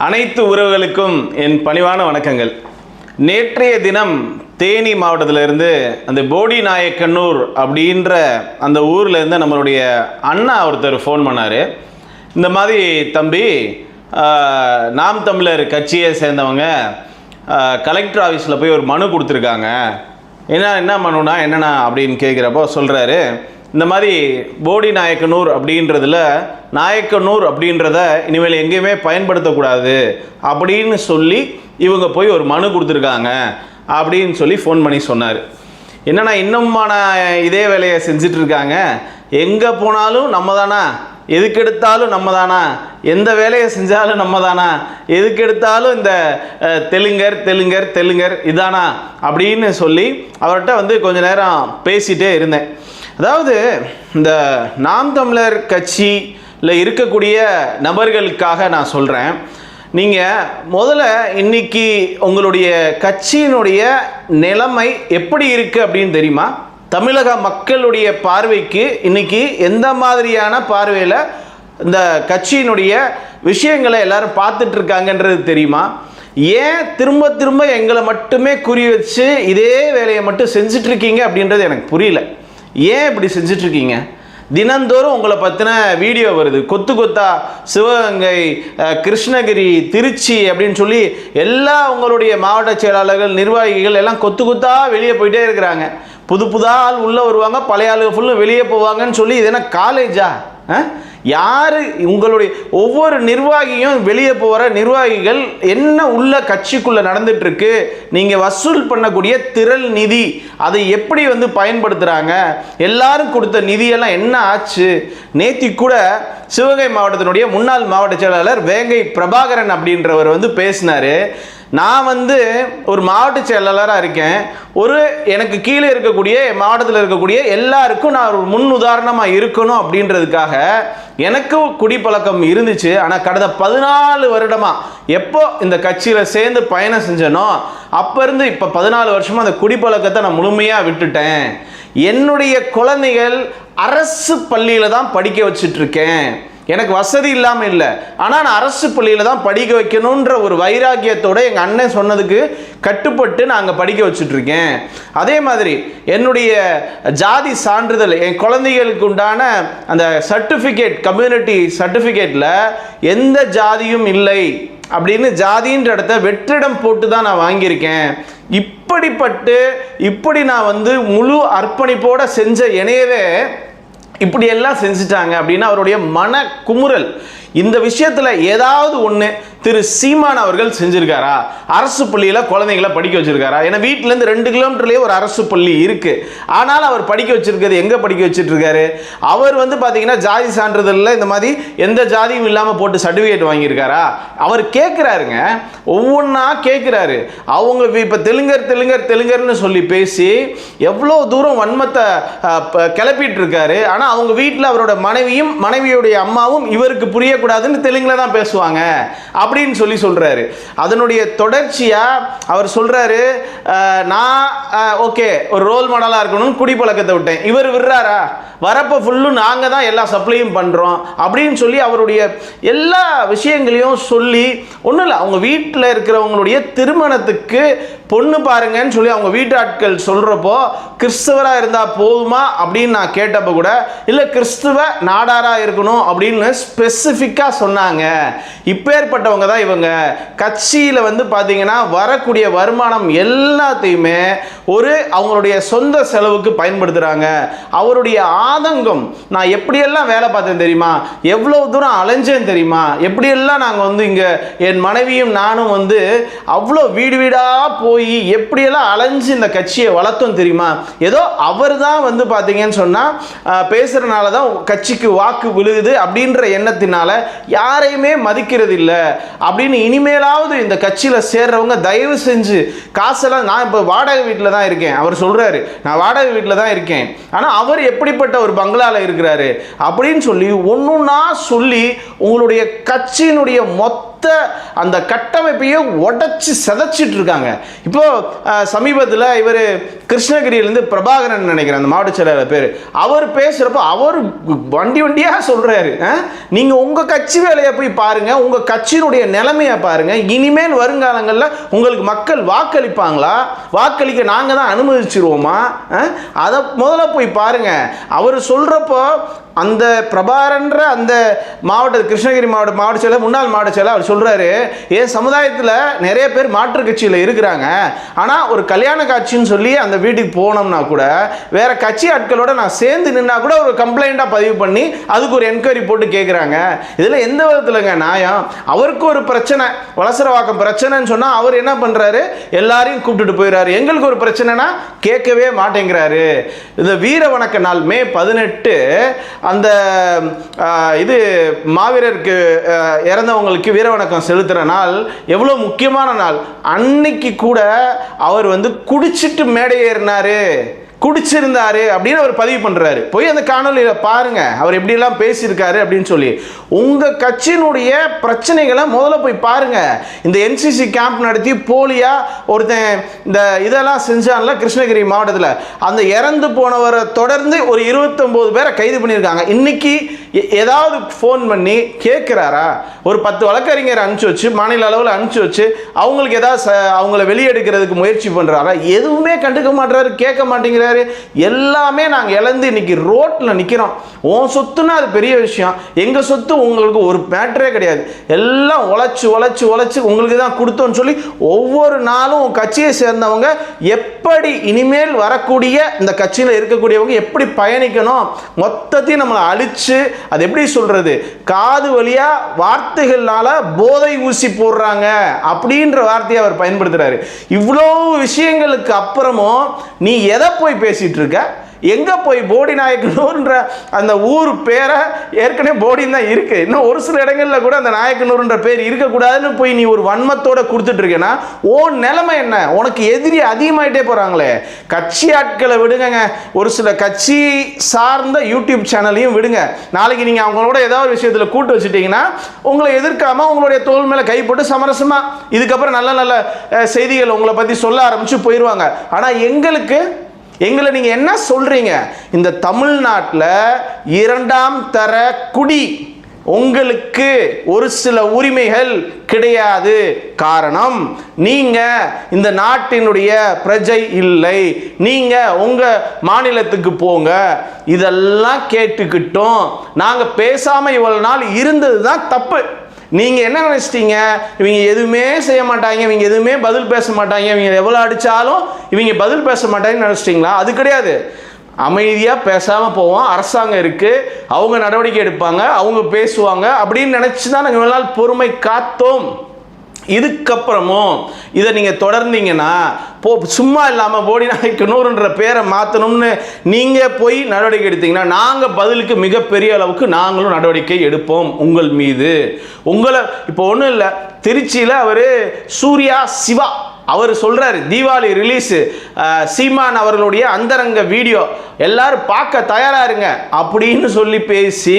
அனைத்து உறவுகளுக்கும் என் பணிவான வணக்கங்கள். நேற்றைய தினம் தேனி மாவட்டத்திலிருந்து அந்த போடி நாயக்கன்னூர் அப்படின்ற அந்த ஊர்லேருந்து நம்மளுடைய அண்ணா ஒருத்தர் ஃபோன் பண்ணார். இந்த மாதிரி தம்பி நாம் தமிழர் கட்சியை சேர்ந்தவங்க கலெக்டர் ஆஃபீஸில் போய் ஒரு மனு கொடுத்துருக்காங்க. என்ன என்ன மனுனா என்னண்ணா அப்படின்னு கேட்குறப்போ சொல்கிறாரு இந்த மாதிரி போடி நாயக்கனூர் அப்படின்றதுல நாயக்கனூர் அப்படின்றத இனிமேல் எங்கேயுமே பயன்படுத்தக்கூடாது அப்படின்னு சொல்லி இவங்க போய் ஒரு மனு கொடுத்துருக்காங்க அப்படின்னு சொல்லி ஃபோன் பண்ணி சொன்னார். என்னண்ணா இன்னுமான இதே வேலையை செஞ்சுட்டு இருக்காங்க எங்கே போனாலும் நம்ம தானா எதுக்கு எடுத்தாலும் நம்ம தானா எந்த வேலையை செஞ்சாலும் நம்ம தானா எதுக்கு எடுத்தாலும் இந்த தெலுங்கர் தெலுங்கர் தெலுங்கர் இதானா? அப்படின்னு சொல்லி அவர்கிட்ட வந்து கொஞ்ச நேரம் பேசிகிட்டே இருந்தேன். அதாவது இந்த நாம் தமிழர் கட்சியில் இருக்கக்கூடிய நபர்களுக்காக நான் சொல்கிறேன் நீங்கள் முதல்ல இன்னைக்கு உங்களுடைய கட்சியினுடைய நிலைமை எப்படி இருக்குது அப்படின்னு தெரியுமா? தமிழக மக்களுடைய பார்வைக்கு இன்னைக்கு எந்த மாதிரியான பார்வையில் இந்த கட்சியினுடைய விஷயங்களை எல்லாரும் பார்த்துட்டு இருக்காங்கன்றது தெரியுமா? ஏன் திரும்ப திரும்ப எங்களை மட்டுமே குறி வச்சு இதே வேலையை மட்டும் செஞ்சுட்டு இருக்கீங்க அப்படின்றது எனக்கு புரியல. ஏன் இப்படி செஞ்சிட்ருக்கீங்க? தினந்தோறும் உங்களை பற்றின வீடியோ வருது. கொத்து கொத்தா சிவகங்கை கிருஷ்ணகிரி திருச்சி அப்படின்னு சொல்லி எல்லா உங்களுடைய மாவட்ட செயலாளர்கள் நிர்வாகிகள் எல்லாம் கொத்து கொத்தா வெளியே போயிட்டே இருக்கிறாங்க. புது புதா ஆள் உள்ளே வருவாங்க. பழைய ஆளுங்க ஃபுல்லும் வெளியே போவாங்கன்னு சொல்லி இது என்ன காலேஜா யார் உங்களுடைய ஒவ்வொரு நிர்வாகியும் வெளியே போகிற நிர்வாகிகள் என்ன உள்ள கட்சிக்குள்ளே நடந்துட்டுருக்கு? நீங்கள் வசூல் பண்ணக்கூடிய திரள் நிதி அதை எப்படி வந்து பயன்படுத்துகிறாங்க எல்லாரும் கொடுத்த நிதியெல்லாம் என்ன ஆச்சு? நேத்தி கூட சிவகங்கை மாவட்டத்தினுடைய முன்னாள் மாவட்ட செயலாளர் வேங்கை பிரபாகரன் அப்படின்றவர் வந்து பேசினாரு. நான் வந்து ஒரு மாவட்ட செயலாளராக இருக்கேன். ஒரு எனக்கு கீழே இருக்கக்கூடிய மாவட்டத்தில் இருக்கக்கூடிய எல்லாருக்கும் நான் ஒரு முன் உதாரணமாக இருக்கணும் அப்படின்றதுக்காக எனக்கும் குடிப்பழக்கம் இருந்துச்சு. ஆனால் கடந்த பதினாலு வருடமாக எப்போ இந்த கட்சியில் சேர்ந்து பயணம் செஞ்சனோ அப்போ இருந்து இப்போ பதினாலு வருஷமாக அந்த குடிப்பழக்கத்தை நான் முழுமையாக விட்டுட்டேன். என்னுடைய குழந்தைகள் அரசு பள்ளியில் தான் படிக்க வச்சிட்டுருக்கேன் எனக்கு வசதி இல்லாமல் இல்லை. ஆனால் நான் அரசு பள்ளியில் தான் படிக்க வைக்கணுன்ற ஒரு வைராக்கியத்தோட எங்கள் அண்ணன் சொன்னதுக்கு கட்டுப்பட்டு நான் அங்கே படிக்க வச்சுட்ருக்கேன் அதே மாதிரி என்னுடைய ஜாதி சான்றிதழ் என் குழந்தைகளுக்கு உண்டான அந்த சர்டிஃபிகேட் கம்யூனிட்டி சர்டிஃபிகேட்டில் எந்த ஜாதியும் இல்லை அப்படின்னு ஜாதின்ற இடத்த வெற்றிடம் போட்டு தான் நான் வாங்கியிருக்கேன். இப்படிப்பட்டு இப்படி நான் வந்து முழு அர்ப்பணிப்போடு செஞ்ச இணையவே இப்படி எல்லாம் செஞ்சுட்டாங்க அப்படின்னா அவருடைய மன குமுறல் இந்த விஷயத்தில் ஏதாவது ஒன்று திரு சீமான் அவர்கள் செஞ்சிருக்காரா? அரசு பள்ளியில் குழந்தைங்கள படிக்க வச்சிருக்காரா? ஏன்னா வீட்டிலேருந்து ரெண்டு கிலோமீட்டர்லேயே ஒரு அரசு பள்ளி இருக்குது ஆனால் அவர் படிக்க வச்சிருக்கிறது எங்கே படிக்க வச்சுட்டு இருக்காரு அவர் வந்து பார்த்தீங்கன்னா ஜாதி சான்றிதழில் இந்த மாதிரி எந்த ஜாதியும் இல்லாமல் போட்டு சர்டிஃபிகேட் வாங்கியிருக்காரா? அவர் கேட்குறாருங்க ஒவ்வொன்றா கேட்குறாரு அவங்க இப்போ தெலுங்கர் தெலுங்கர் தெலுங்கர்னு சொல்லி பேசி எவ்வளோ தூரம் வன்மத்தை கிளப்பிட்டு இருக்காரு ஆனால் அவங்க வீட்டில் அவரோட மனைவியும் மனைவியுடைய அம்மாவும் இவருக்கு புரியக்கூடாதுன்னு தெலுங்கில் தான் பேசுவாங்க அப்படின்னு சொல்லி சொல்கிறாரு அதனுடைய தொடர்ச்சியாக அவர் சொல்கிறாரு நான் ஓகே ஒரு ரோல் மாடலாக இருக்கணும்னு குடிப்பழக்கத்தை விட்டேன். இவர் விடுறாரா? வரப்போ ஃபுல்லும் நாங்கள் தான் எல்லா சப்ளையும் பண்ணுறோம் அப்படின்னு சொல்லி அவருடைய எல்லா விஷயங்களையும் சொல்லி ஒன்றும் இல்லை அவங்க வீட்டில் இருக்கிறவங்களுடைய திருமணத்துக்கு பொண்ணு பாருங்கன்னு சொல்லி அவங்க வீட்டு ஆட்கள் சொல்கிறப்போ கிறிஸ்துவராக இருந்தால் போதுமா அப்படின்னு நான் கேட்டப்போ கூட இல்லை கிறிஸ்துவ நாடாராக இருக்கணும் அப்படின்னு ஸ்பெசிஃபிக்காக சொன்னாங்க. இப்பேற்பட்டவங்க தான் இவங்க. கட்சியில் வந்து பார்த்தீங்கன்னா வரக்கூடிய வருமானம் எல்லாத்தையுமே ஒரு அவங்களுடைய சொந்த செலவுக்கு பயன்படுத்துகிறாங்க அவருடைய ஆதங்கம் நான் எப்படியெல்லாம் வேலை பார்த்தேன் தெரியுமா? எவ்வளோ தூரம் அலைஞ்சேன் தெரியுமா? எப்படியெல்லாம் நாங்கள் வந்து இங்கே என் மனைவியும் நானும் வந்து அவ்வளோ வீடு வீடாக போய் எப்படியெல்லாம் அலைஞ்சு இந்த கட்சியை வளர்த்தோம் தெரியுமா? ஏதோ அவர் தான் வந்து பார்த்தீங்கன்னு சொன்னால் பேசுகிறனால தான் கட்சிக்கு வாக்கு விழுகுது அப்படின்ற எண்ணத்தினால யாரையுமே மதிக்கிறது இல்லை அப்படின்னு இனிமேலாவது இந்த கட்சியில் சேர்றவங்க தயவு செஞ்சு காசெல்லாம் நான் இப்போ வாடகை வீட்டில் தான் இருக்கேன். அவர் சொல்கிறாரு நான் வாடகை வீட்டில் தான் இருக்கேன். ஆனால் அவர் எப்படிப்பட்ட ஒரு பங்களாவில் இருக்கிறாரு அப்படின்னு சொல்லி ஒன்றுன்னா சொல்லி உங்களுடைய கட்சியினுடைய மொத்த மொத்த அந்த கட்டமைப்பையும் உடச்சி சிதைச்சிட்டு இருக்காங்க. இப்போ சமீபத்தில் இவர் கிருஷ்ணகிரியிலேருந்து பிரபாகரன் நினைக்கிறேன் அந்த மாவட்ட செயலாளர் பேர். அவர் பேசுகிறப்ப அவர் வண்டி வண்டியாக சொல்கிறாரு நீங்கள் உங்கள் கட்சி வேலையை போய் பாருங்கள் உங்கள் கட்சியினுடைய நிலைமையை பாருங்கள் இனிமேல் வருங்காலங்களில் உங்களுக்கு மக்கள் வாக்களிப்பாங்களா? வாக்களிக்க நாங்கள் தான் அனுமதிச்சிருவோமா? அதை முதல்ல போய் பாருங்கள் அவர் சொல்கிறப்போ அந்த பிரபாரன்ற அந்த மாவட்ட கிருஷ்ணகிரி மாவட்ட மாவட்ட செயலர் முன்னாள் மாவட்ட செயலர் அவர் சொல்கிறாரு ஏ சமுதாயத்தில் நிறைய பேர் மாற்றுக் கட்சியில் இருக்கிறாங்க. ஆனால் ஒரு கல்யாண காட்சின்னு சொல்லி அந்த வீட்டுக்கு போனோம்னா கூட வேற கட்சி ஆட்களோட நான் சேர்ந்து நின்னா கூட ஒரு கம்ப்ளைண்ட்டாக பதிவு பண்ணி அதுக்கு ஒரு என்கொயரி போட்டு கேட்குறாங்க இதில் எந்த விதத்துலங்க நியாயம்? அவருக்கு ஒரு பிரச்சனை வளசரவாக்கம் பிரச்சனைன்னு சொன்னால் அவர் என்ன பண்ணுறாரு எல்லாரையும் கூப்பிட்டுட்டு போயிடுறாரு எங்களுக்கு ஒரு பிரச்சனைனா கேட்கவே மாட்டேங்கிறாரு. இந்த வீர வணக்க நாள் மே பதினெட்டு அந்த இது மாவீரருக்கு இறந்தவங்களுக்கு வீர வணக்கம் செலுத்துகிற நாள் எவ்வளோ முக்கியமான நாள். அன்னைக்கு கூட அவர் வந்து குடிச்சிட்டு மேடை ஏறினாரு. குடிச்சிருந்தாரு அப்படின்னு அவர் பதிவு பண்றாரு. போய் அந்த காணொலியில பாருங்க அவர் எப்படிலாம் பேசியிருக்காரு அப்படின்னு சொல்லி. உங்க கட்சியினுடைய பிரச்சனைகளை முதல்ல போய் பாருங்க. இந்த என்சிசி கேம்ப் நடத்தி போலியா ஒருத்தன் இந்த இதெல்லாம் செஞ்சான்ல கிருஷ்ணகிரி மாவட்டத்தில். அந்த இறந்து போனவரை தொடர்ந்து ஒரு இருபத்தொம்போது பேரை கைது பண்ணியிருக்காங்க. இன்னைக்கு எ- ஏதாவது ஃபோன் பண்ணி கேட்குறாரா ஒரு பத்து வழக்கறிஞர் அனுப்பிச்சு வச்சு மாநில அளவில் அனுப்பிச்சி வச்சு அவங்களுக்கு ஏதாவது ச- அவங்கள வெளியெடுக்கிறதுக்கு முயற்சி பண்ணுறாரா எதுவுமே கண்டுக்க மாட்றாரு கேட்க மாட்டேங்கிறார். எல்லாமே நாங்கள் இழந்து இன்னைக்கு ரோட்டில் நிற்கிறோம் உன் சொத்துன்னா அது பெரிய விஷயம். எங்கள் சொத்து உங்களுக்கு ஒரு மேட்டரே கிடையாது. எல்லாம் உழைச்சி உழைச்சி உழைச்சி உங்களுக்கு தான் கொடுத்தோன்னு சொல்லி ஒவ்வொரு நாளும் உன் கட்சியை சேர்ந்தவங்க எப்படி இனிமேல் வரக்கூடிய இந்த கட்சியில் இருக்கக்கூடியவங்க எப்படி பயணிக்கணும் மொத்தத்தையும் நம்மளை அழிச்சு அது எப்படி சொல்றது? காது வழியா வார்த்தைகள்னால போதை ஊசி போடுறாங்க அப்படின்ற வார்த்தையை அவர் பயன்படுத்துறாரு. இவ்வளோ விஷயங்களுக்கு அப்புறமும் நீ எதை போய் பேசிகிட்டு இருக்க எங்கே போய் போடி நாயக்கனூர்ன்ற அந்த ஊர் பேரை ஏற்கனவே போடின்னு தான் இருக்குது இன்னும் ஒரு சில இடங்களில் கூட அந்த நாயக்கனூர்ன்ற பேர் இருக்கக்கூடாதுன்னு போய் நீ ஒரு வன்மத்தோடு கொடுத்துட்ருக்கேன்னா ஓன் ஓ நிலைமை என்ன? உனக்கு எதிரி அதிகமாயிட்டே போகிறாங்களே கட்சி ஆட்களை விடுங்கங்க. ஒரு சில கட்சி சார்ந்த யூடியூப் சேனலையும் விடுங்க. நாளைக்கு நீங்கள் அவங்களோட ஏதாவது ஒரு விஷயத்தில் கூட்டு வச்சுட்டிங்கன்னா உங்களை எதிர்க்காமல் உங்களுடைய தோல் மேலே கை போட்டு சமரசமாக இதுக்கப்புறம் நல்ல நல்ல செய்திகள் உங்களை பற்றி சொல்ல ஆரம்பித்து போயிடுவாங்க ஆனால் எங்களுக்கு எங்களை நீங்க என்ன சொல்றீங்க? இந்த தமிழ்நாட்டில் இரண்டாம் தர குடி உங்களுக்கு ஒரு சில உரிமைகள் கிடையாது. காரணம் நீங்க இந்த நாட்டினுடைய பிரஜை இல்லை. நீங்க உங்க மாநிலத்துக்கு போங்க. இதெல்லாம் கேட்டுக்கிட்டோம். நாங்க பேசாம இவ்வளவு நாள் இருந்தது தான் தப்பு. நீங்க என்ன நினைச்சிட்டீங்க? இவங்க எதுவுமே செய்ய மாட்டாங்க. இவங்க எதுவுமே பதில் பேச மாட்டாங்க. இவங்க எவ்வளவு அடிச்சாலும் இவங்க பதில் பேச மாட்டாங்கன்னு நினச்சிட்டிங்களா? அது கிடையாது. அமைதியாக பேசாமல் போவோம். அரசாங்கம் இருக்குது அவங்க நடவடிக்கை எடுப்பாங்க. அவங்க பேசுவாங்க. அப்படின்னு நினச்சி தான் நாங்கள் இவ்வளவு நாள் பொறுமை காத்தோம். இதுக்கப்புறமும் இதை நீங்கள் தொடர்ந்தீங்கன்னா போ சும்மா இல்லாமல் போடி நாளைக்கு நூறுன்ற பேரை மாற்றணும்னு நீங்கள் போய் நடவடிக்கை எடுத்தீங்கன்னா நாங்கள் பதிலுக்கு மிகப்பெரிய அளவுக்கு நாங்களும் நடவடிக்கை எடுப்போம் உங்கள் மீது. உங்களை இப்போ ஒன்றும் இல்லை. திருச்சியில் அவர் சூர்யா சிவா. அவர் சொல்கிறார் தீபாவளி ரிலீஸு சீமான் அவர்களுடைய அந்தரங்க வீடியோ எல்லாரும் பார்க்க தயாராக இருங்க அப்படின்னு சொல்லி பேசி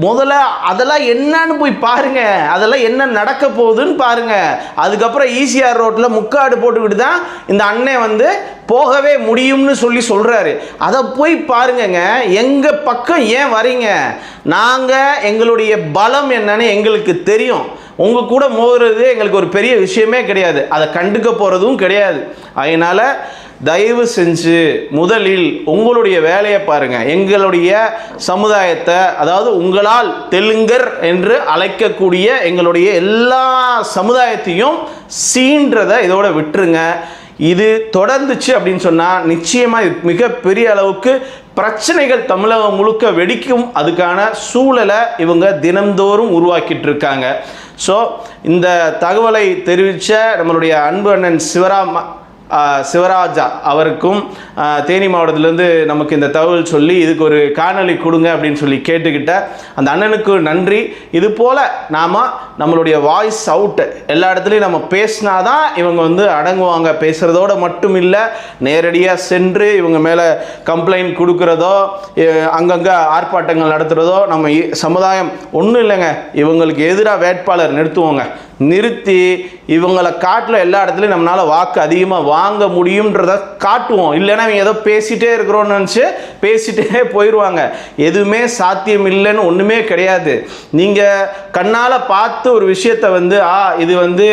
முதல்ல அதெல்லாம் என்னன்னு போய் பாருங்கள் அதெல்லாம் என்ன நடக்க போகுதுன்னு பாருங்கள் அதுக்கப்புறம் ஈசிஆர் ரோட்டில் முக்காடு போட்டுக்கிட்டு தான் இந்த அண்ணன் வந்து போகவே முடியும்னு சொல்லி சொல்கிறாரு அதை போய் பாருங்கங்க எங்கள் பக்கம் ஏன் வரீங்க? நாங்கள் எங்களுடைய பலம் என்னன்னு எங்களுக்கு தெரியும். உங்கள் கூட மோதுறது எங்களுக்கு ஒரு பெரிய விஷயமே கிடையாது. அதை கண்டுக்க போகிறதும் கிடையாது. அதனால் தயவு செஞ்சு முதலில் உங்களுடைய வேலையை பாருங்கள் எங்களுடைய சமுதாயத்தை அதாவது உங்களால் தெலுங்கர் என்று அழைக்கக்கூடிய எங்களுடைய எல்லா சமுதாயத்தையும் சீன்றதை இதோட விட்டுருங்க. இது தொடர்ந்துச்சு அப்படின்னு சொன்னால் நிச்சயமாக இது மிகப்பெரிய அளவுக்கு பிரச்சனைகள் தமிழகம் முழுக்க வெடிக்கும் அதுக்கான சூழலை இவங்க தினந்தோறும் உருவாக்கிட்டு இருக்காங்க ஸோ இந்த தகவலை தெரிவித்த நம்மளுடைய அன்பு அண்ணன் சிவராம் சிவராஜா அவருக்கும் தேனி மாவட்டத்திலேருந்து நமக்கு இந்த தகவல் சொல்லி இதுக்கு ஒரு காணொளி கொடுங்க அப்படின்னு சொல்லி கேட்டுக்கிட்ட அந்த அண்ணனுக்கு நன்றி. இது போல் நாம் நம்மளுடைய வாய்ஸ் அவுட் எல்லா இடத்துலையும் நம்ம பேசினாதான் இவங்க வந்து அடங்குவாங்க. பேசுகிறதோட மட்டும் இல்லை நேரடியாக சென்று இவங்க மேலே கம்ப்ளைண்ட் கொடுக்குறதோ அங்கங்கே ஆர்ப்பாட்டங்கள் நடத்துகிறதோ நம்ம இ- சமுதாயம் ஒன்றும் இல்லைங்க. இவங்களுக்கு எதிராக வேட்பாளர் நிறுத்துவோங்க. நிறுத்தி இவங்களை காட்டில் எல்லா இடத்துலையும் நம்மளால் வாக்கு அதிகமாக வாங்க முடியுன்றத காட்டுவோம். இல்லைன்னா இவங்க ஏதோ பேசிகிட்டே இருக்கிறோன்னு நினச்சி பேசிகிட்டே போயிடுவாங்க எதுவுமே சாத்தியம் இல்லைன்னு ஒன்றுமே கிடையாது. நீங்கள் கண்ணால் பார்த்து ஒரு விஷயத்தை வந்து ஆ இது வந்து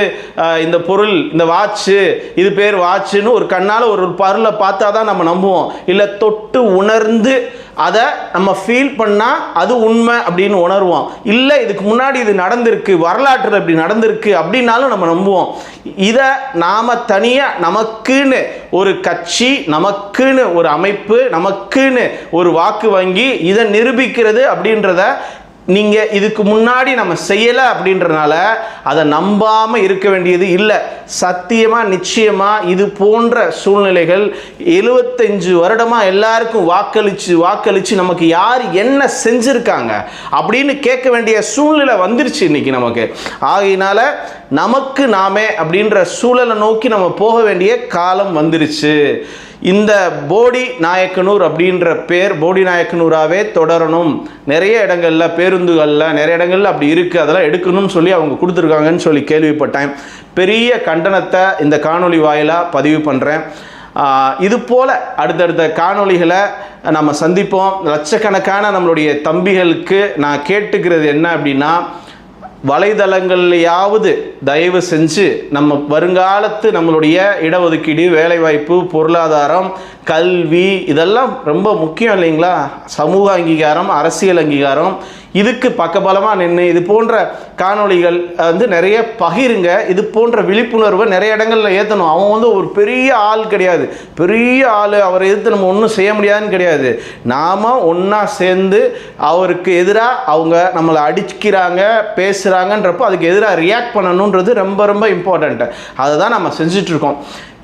இந்த பொருள் இந்த வாட்சு இது பேர் வாட்சுன்னு ஒரு கண்ணால் ஒரு பருளை பார்த்தா தான் நம்ம நம்புவோம். இல்லை தொட்டு உணர்ந்து அதை நம்ம ஃபீல் பண்ணால் அது உண்மை அப்படின்னு உணர்வோம். இல்லை இதுக்கு முன்னாடி இது நடந்திருக்கு வரலாற்றில் இப்படி நடந்திருக்கு அப்படின்னாலும் நம்ம நம்புவோம். இதை நாம் தனியாக நமக்குன்னு ஒரு கட்சி நமக்குன்னு ஒரு அமைப்பு நமக்குன்னு ஒரு வாக்கு வங்கி இதை நிரூபிக்கிறது அப்படின்றத நீங்கள் இதுக்கு முன்னாடி நம்ம செய்யலை அப்படின்றனால அதை நம்பாமல் இருக்க வேண்டியது இல்லை. சத்தியமாக நிச்சயமாக இது போன்ற சூழ்நிலைகள் எழுபத்தஞ்சு வருடமாக எல்லாருக்கும் வாக்களித்து வாக்களித்து நமக்கு யார் என்ன செஞ்சுருக்காங்க அப்படின்னு கேட்க வேண்டிய சூழ்நிலை வந்துருச்சு இன்றைக்கி நமக்கு. ஆகையினால நமக்கு நாமே அப்படின்ற சூழலை நோக்கி நம்ம போக வேண்டிய காலம் வந்துருச்சு. இந்த போடி நாயக்கனூர் அப்படின்ற பேர் போடி நாயக்கனூராகவே தொடரணும். நிறைய இடங்களில் இடங்கள்ல பேருந்துகளில் நிறைய இடங்கள்ல அப்படி இருக்குது அதெல்லாம் எடுக்கணும்னு சொல்லி அவங்க கொடுத்துருக்காங்கன்னு சொல்லி கேள்விப்பட்டேன். பெரிய கண்டனத்தை இந்த காணொளி வாயிலாக பதிவு பண்ணுறேன் இது போல் அடுத்தடுத்த காணொளிகளை நம்ம சந்திப்போம். லட்சக்கணக்கான நம்மளுடைய தம்பிகளுக்கு நான் கேட்டுக்கிறது என்ன அப்படின்னா வலைதளங்கள்லையாவது தயவு செஞ்சு நம்ம வருங்காலத்து நம்மளுடைய இடஒதுக்கீடு வேலைவாய்ப்பு பொருளாதாரம் கல்வி இதெல்லாம் ரொம்ப முக்கியம் இல்லைங்களா? சமூக அங்கீகாரம் அரசியல் அங்கீகாரம் இதுக்கு பக்கபலமாக நின்று இது போன்ற காணொளிகள் வந்து நிறைய பகிருங்க. இது போன்ற விழிப்புணர்வை நிறைய இடங்களில் ஏற்றணும் அவன் வந்து ஒரு பெரிய ஆள் கிடையாது. பெரிய ஆள் அவரை எதிர்த்து நம்ம ஒன்றும் செய்ய முடியாதுன்னு கிடையாது. நாம் ஒன்றா சேர்ந்து அவருக்கு எதிராக அவங்க நம்மளை அடிக்கிறாங்க பேசுகிறாங்கன்றப்போ அதுக்கு எதிராக ரியாக்ட் பண்ணணுன்றது ரொம்ப ரொம்ப இம்பார்ட்டண்ட்டு அதை தான் நம்ம செஞ்சிட்ருக்கோம்.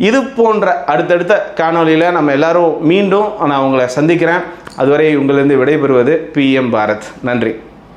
இது போன்ற அடுத்தடுத்த காணொளியில் நம்ம எல்லோரும் மீண்டும் நான் உங்களை சந்திக்கிறேன். அதுவரை உங்களிருந்து விடைபெறுவது பிஎம் பாரத். நன்றி.